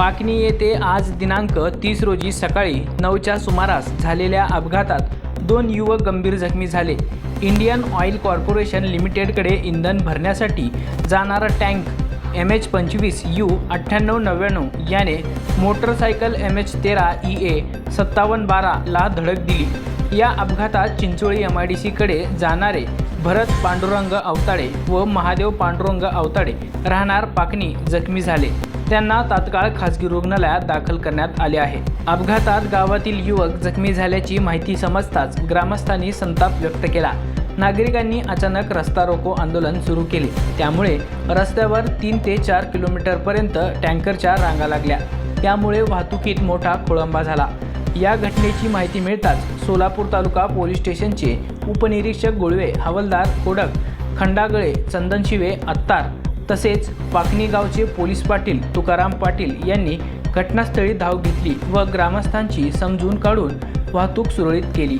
पाकणी येथे आज दिनांक तीस रोजी सकाळी नऊच्या सुमारास झालेल्या अपघातात दोन युवक गंभीर जखमी झाले. इंडियन ऑइल कॉर्पोरेशन लिमिटेडकडे इंधन भरण्यासाठी जाणारा टँक एम एच पंचवीस यू अठ्ठ्याण्णव नव्याण्णव याने मोटरसायकल एम एच तेरा ई ए सत्तावन्न बाराला धडक दिली. या अपघातात चिंचोळी एम आय डी सीकडे जाणारे भरत पांडुरंग अवताडे व महादेव पांडुरंग अवताडे राहणार पाकणी जखमी झाले. त्यांना तात्काळ खासगी रुग्णालयात दाखल करण्यात आले आहे. अपघातात गावातील युवक जखमी झाल्याची माहिती समजताच ग्रामस्थांनी संताप व्यक्त केला. नागरिकांनी अचानक रस्ता रोको आंदोलन सुरू केले. त्यामुळे रस्त्यावर तीन ते चार किलोमीटरपर्यंत टँकरच्या रांगा लागल्या. त्यामुळे वाहतुकीत मोठा खोळंबा झाला. या घटनेची माहिती मिळताच सोलापूर तालुका पोलीस स्टेशनचे उपनिरीक्षक गुळवे हवालदार कोडक खंडागळे चंदनशिवे अत्तार तसेच पाकणी गावचे पोलीस पाटील तुकाराम पाटील यांनी घटनास्थळी धाव घेतली व ग्रामस्थांची समजून काढून वाहतूक सुरळीत केली.